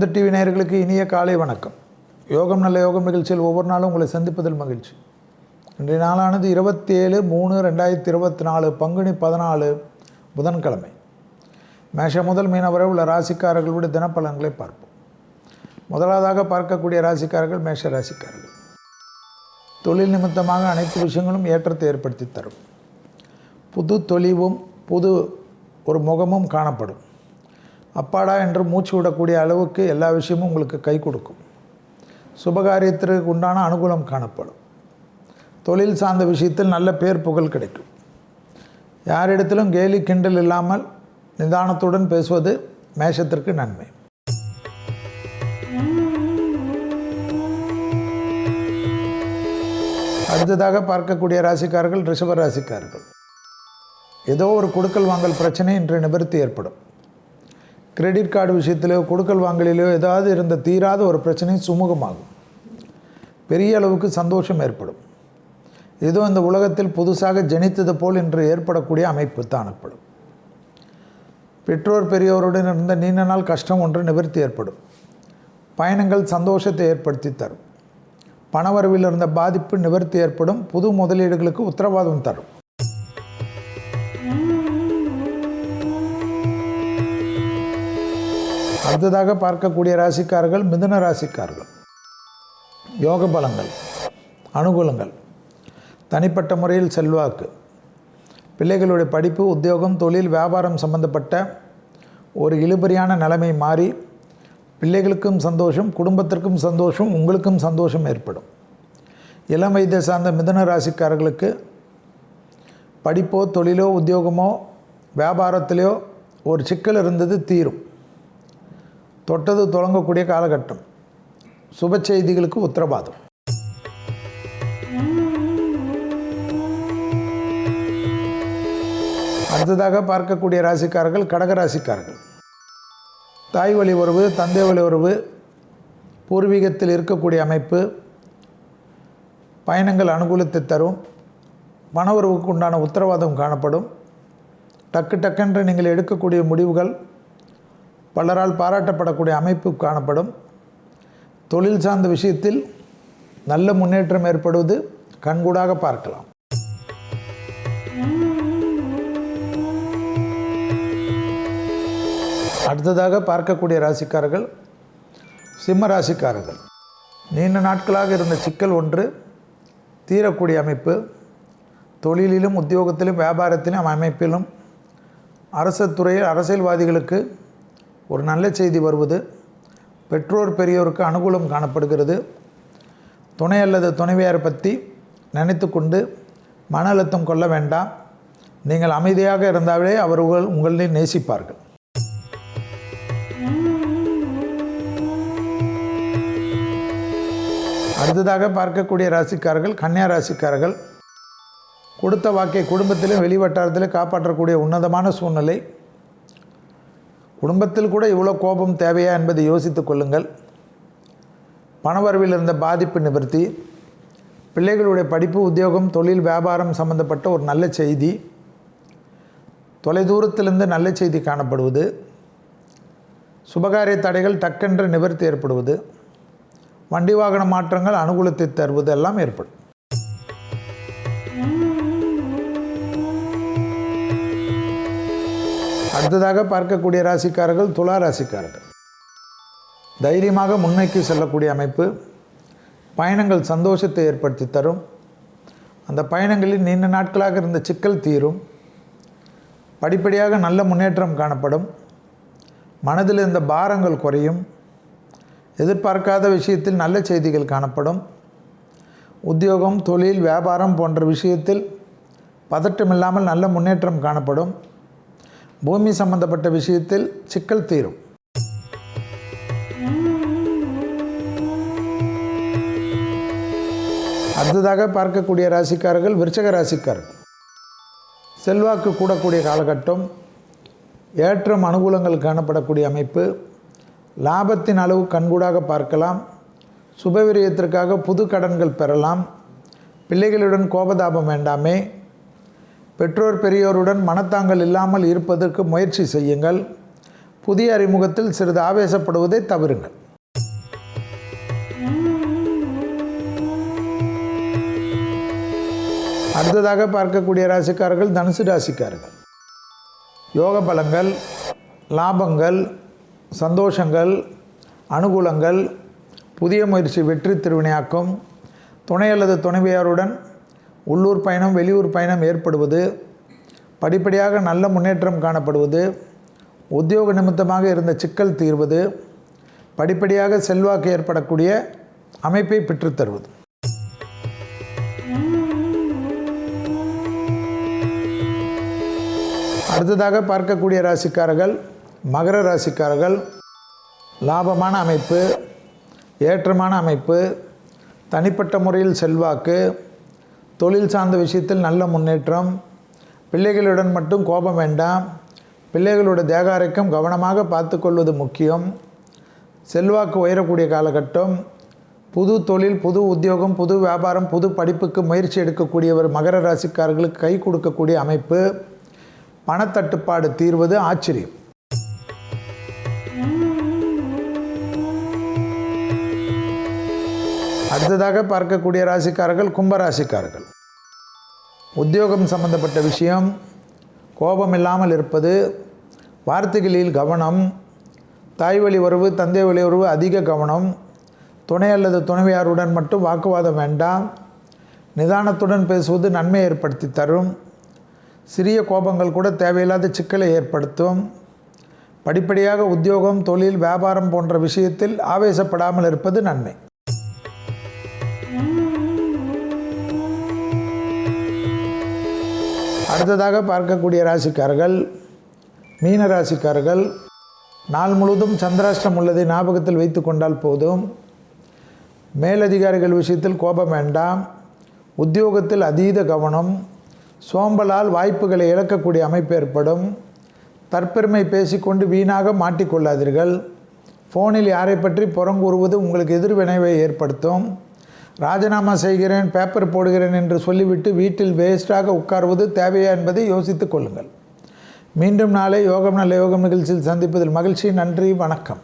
சொந்த டிவி நேயர்களுக்கு இனிய காலை வணக்கம். யோகம் நல்ல யோகம் நிகழ்ச்சியில் ஒவ்வொரு நாளும் உங்களை சந்திப்பதில் மகிழ்ச்சி. இன்றைய நாளானது இருபத்தி ஏழு மூணு ரெண்டாயிரத்தி இருபத்தி நாலு பங்குனி பதினாலு புதன்கிழமை. மேஷம் முதல் மீனவரை உள்ள ராசிக்காரர்களுடைய தினப்பலன்களை பார்ப்போம். முதலாவதாக பார்க்கக்கூடிய ராசிக்காரர்கள் மேஷ ராசிக்காரர்கள். தொழில் நிமித்தமாக அனைத்து விஷயங்களும் ஏற்றத்தை ஏற்படுத்தி தரும். புது தொழிவும் புது ஒரு முகமும் காணப்படும். அப்பாடா என்று மூச்சு விடக்கூடிய அளவுக்கு எல்லா விஷயமும் உங்களுக்கு கை கொடுக்கும். சுபகாரியத்திற்கு உண்டான அனுகூலம் காணப்படும். தொழில் சார்ந்த விஷயத்தில் நல்ல பேர் புகழ் கிடைக்கும். யாரிடத்திலும் கேலி கிண்டல் இல்லாமல் நிதானத்துடன் பேசுவது மேஷத்திற்கு நன்மை. அடுத்ததாக பார்க்கக்கூடிய ராசிக்காரர்கள் ரிஷப ராசிக்காரர்கள் ஏதோ ஒரு கொடுக்கல் வாங்கல் பிரச்சனை இன்று நிவர்த்தி ஏற்படும். கிரெடிட் கார்டு விஷயத்திலோ கொடுக்கல் வாங்கலிலோ ஏதாவது இருந்த தீராத ஒரு பிரச்சனையும் சுமூகமாகும். பெரிய அளவுக்கு சந்தோஷம் ஏற்படும். ஏதோ இந்த உலகத்தில் புதுசாக ஜனித்தது போல் இன்று ஏற்படக்கூடிய அமைப்பு தானப்படும் பெற்றோர் பெரியோருடன் இருந்த நீண்ட நாள் கஷ்டம் ஒன்று நிவர்த்தி ஏற்படும். பயணங்கள் சந்தோஷத்தை ஏற்படுத்தி தரும். பணவரவில் இருந்த பாதிப்பு நிவர்த்தி ஏற்படும். புது முதலீடுகளுக்கு உத்தரவாதம் தரும். அடுத்ததாக பார்க்கக்கூடிய ராசிக்காரர்கள் மிதுன ராசிக்காரர்கள். யோக பலங்கள் அனுகூலங்கள் தனிப்பட்ட முறையில் செல்வாக்கு பிள்ளைகளுடைய படிப்பு உத்தியோகம் தொழில் வியாபாரம் சம்பந்தப்பட்ட ஒரு இழுபறியான நிலைமை மாறி பிள்ளைகளுக்கும் சந்தோஷம் குடும்பத்திற்கும் சந்தோஷம் உங்களுக்கும் சந்தோஷம் ஏற்படும். இளம் வயதை சார்ந்த மிதன ராசிக்காரர்களுக்கு படிப்போ தொழிலோ உத்தியோகமோ வியாபாரத்திலையோ ஒரு சிக்கல் இருந்தது தீரும். தொட்டது தொடங்கக்கூடிய காலகட்டம். சுப செய்திகளுக்கு உத்தரவாதம். அடுத்ததாக பார்க்கக்கூடிய ராசிக்காரர்கள் கடக ராசிக்காரர்கள். தாய் வழி உறவு தந்தை வழி உறவு பூர்வீகத்தில் இருக்கக்கூடிய அமைப்பு பயணங்கள் அனுகூலத்தை தரும் மன உறவுக்கு உண்டான உத்தரவாதம் காணப்படும். டக்கு டக்கென்று நீங்கள் எடுக்கக்கூடிய முடிவுகள் பலரால் பாராட்டப்படக்கூடிய அமைப்பு காணப்படும். தொழில் சார்ந்த விஷயத்தில் நல்ல முன்னேற்றம் ஏற்படுவது கண்கூடாக பார்க்கலாம். அடுத்ததாக பார்க்கக்கூடிய ராசிக்காரர்கள் சிம்ம ராசிக்காரர்கள். நீண்ட நாட்களாக இருந்த சிக்கல் ஒன்று தீரக்கூடிய அமைப்பு. தொழிலிலும் உத்தியோகத்திலும் வியாபாரத்திலும் அமைப்பிலும் அரசு துறையில் அரசியல்வாதிகளுக்கு ஒரு நல்ல செய்தி வருவது. பெற்றோர் பெரியோருக்கு அனுகூலம் காணப்படுகிறது. துணை அல்லது துணைவியாரை பற்றி நினைத்து கொண்டு மன அழுத்தம் கொள்ள வேண்டாம். நீங்கள் அமைதியாக இருந்தாலே அவர்கள் உங்களை நேசிப்பார்கள். அடுத்ததாக பார்க்கக்கூடிய ராசிக்காரர்கள் கன்னியா ராசிக்காரர்கள். கொடுத்த வாக்கை குடும்பத்திலும் வெளிவட்டாரத்திலும் காப்பாற்றக்கூடிய உன்னதமான சூழ்நிலை. குடும்பத்தில் கூட இவ்வளோ கோபம் தேவையா என்பதை யோசித்து கொள்ளுங்கள். பணவரவில் இருந்த பாதிப்பு நிவர்த்தி. பிள்ளைகளுடைய படிப்பு உத்தியோகம் தொழில் வியாபாரம் சம்பந்தப்பட்ட ஒரு நல்ல செய்தி. தொலைதூரத்திலிருந்து நல்ல செய்தி காணப்படுவது. சுபகாரிய தடைகள் டக்கென்று நிவர்த்தி ஏற்படுவது. வண்டி வாகன மாற்றங்கள் அனுகூலத்தை தருவது எல்லாம் ஏற்படும். அடுத்ததாக பார்க்கக்கூடிய ராசிக்காரர்கள் துலா ராசிக்காரர்கள். தைரியமாக முன்னோக்கி செல்லக்கூடிய அமைப்பு பயணங்கள் சந்தோஷத்தை ஏற்படுத்தி தரும். அந்த பயணங்களில் நீண்ட நாட்களாக இருந்த சிக்கல் தீரும். படிப்படியாக நல்ல முன்னேற்றம் காணப்படும். மனதில் இருந்த பாரங்கள் குறையும். எதிர்பார்க்காத விஷயத்தில் நல்ல செய்திகள் காணப்படும். உத்தியோகம் தொழில் வியாபாரம் போன்ற விஷயத்தில் பதட்டம் இல்லாமல் நல்ல முன்னேற்றம் காணப்படும். பூமி சம்பந்தப்பட்ட விஷயத்தில் சிக்கல் தீரும். அடுத்ததாக பார்க்கக்கூடிய ராசிக்காரர்கள் விருச்சக ராசிக்காரர்கள். செல்வாக்கு கூடக்கூடிய காலகட்டம் ஏற்றம் அனுகூலங்கள் காணப்படக்கூடிய அமைப்பு லாபத்தின் அளவு கண்கூடாக பார்க்கலாம் சுபவிரியத்திற்காக புது கடன்கள் பெறலாம் பிள்ளைகளுடன் கோபதாபம் வேண்டாமே பெற்றோர் பெரியோருடன் மனத்தாங்கல் இல்லாமல் இருப்பதற்கு முயற்சி செய்யுங்கள். புதிய அறிமுகத்தில் சிறிது ஆவேசப்படுவதை தவிருங்கள். அடுத்ததாக பார்க்கக்கூடிய ராசிக்காரர்கள் தனுசு ராசிக்காரர்கள். யோக பலங்கள் லாபங்கள் சந்தோஷங்கள் அனுகூலங்கள் புதிய முயற்சி வெற்றி திருவினையாக்கும் துணை அல்லது துணைவியாருடன் உள்ளூர் பயணம் வெளியூர் பயணம் ஏற்படுவது படிப்படியாக நல்ல முன்னேற்றம் காணப்படுவது உத்தியோக நிமித்தமாக இருந்த சிக்கல் தீர்வது படிப்படியாக செல்வாக்கு ஏற்படக்கூடிய அமைப்பை பெற்றுத்தருவது அடுத்ததாக பார்க்கக்கூடிய ராசிக்காரர்கள் மகர ராசிக்காரர்கள் லாபமான அமைப்பு ஏற்றமான அமைப்பு தனிப்பட்ட முறையில் செல்வாக்கு தொழில் சார்ந்த விஷயத்தில் நல்ல முன்னேற்றம் பிள்ளைகளுடன் மட்டும் கோபம் வேண்டாம் பிள்ளைகளோட தேகாரைக்கும் கவனமாக பார்த்துக்கொள்வது முக்கியம் செல்வாக்கு உயரக்கூடிய காலகட்டம் புது தொழில் புது உத்தியோகம் புது வியாபாரம் புது படிப்புக்கு முயற்சி எடுக்கக்கூடியவர் மகர ராசிக்காரர்களுக்கு கை கொடுக்கக்கூடிய அமைப்பு பணத்தட்டுப்பாடு தீர்வது ஆச்சரியம். அடுத்ததாக பார்க்கக்கூடிய ராசிக்காரர்கள் கும்பராசிக்காரர்கள். உத்தியோகம் சம்பந்தப்பட்ட விஷயம் கோபம் இல்லாமல் இருப்பது வார்த்தைகளில் கவனம் தாய் வழி உறவு தந்தை வழி உறவு அதிக கவனம் துணை அல்லது துணைவியாருடன் மட்டும் வாக்குவாதம் வேண்டாம் நிதானத்துடன் பேசுவது நன்மை ஏற்படுத்தி தரும் சிறிய கோபங்கள் கூட தேவையில்லாத சிக்கலை ஏற்படுத்தும் படிப்படியாக உத்தியோகம் தொழில் வியாபாரம் போன்ற விஷயத்தில் ஆவேசப்படாமல் இருப்பது நன்மை. அடுத்ததாக பார்க்கக்கூடிய ராசிக்காரர்கள் மீன ராசிக்காரர்கள் நாள் முழுவதும் சந்திராஷ்டம் உள்ளதை ஞாபகத்தில் வைத்து கொண்டால் போதும். மேலதிகாரிகள் விஷயத்தில் கோபம் வேண்டாம். உத்தியோகத்தில் அதீத கவனம். சோம்பலால் வாய்ப்புகளை இழக்கக்கூடிய அமைப்பு ஏற்படும். தற்பெருமை பேசிக்கொண்டு வீணாக மாட்டிக்கொள்ளாதீர்கள். ஃபோனில் யாரை பற்றி புறங்கூறுவது உங்களுக்கு எதிர்வினைவை ஏற்படுத்தும். ராஜினாமா செய்கிறேன் பேப்பர் போடுகிறேன் என்று சொல்லிவிட்டு வீட்டில் வேஸ்டாக உட்காருவது தேவையா என்பதை யோசித்துக் கொள்ளுங்கள். மீண்டும் நாளை யோகம் நல்ல யோகம் நிகழ்ச்சியில் சந்திப்பதில் மகிழ்ச்சி. நன்றி. வணக்கம்.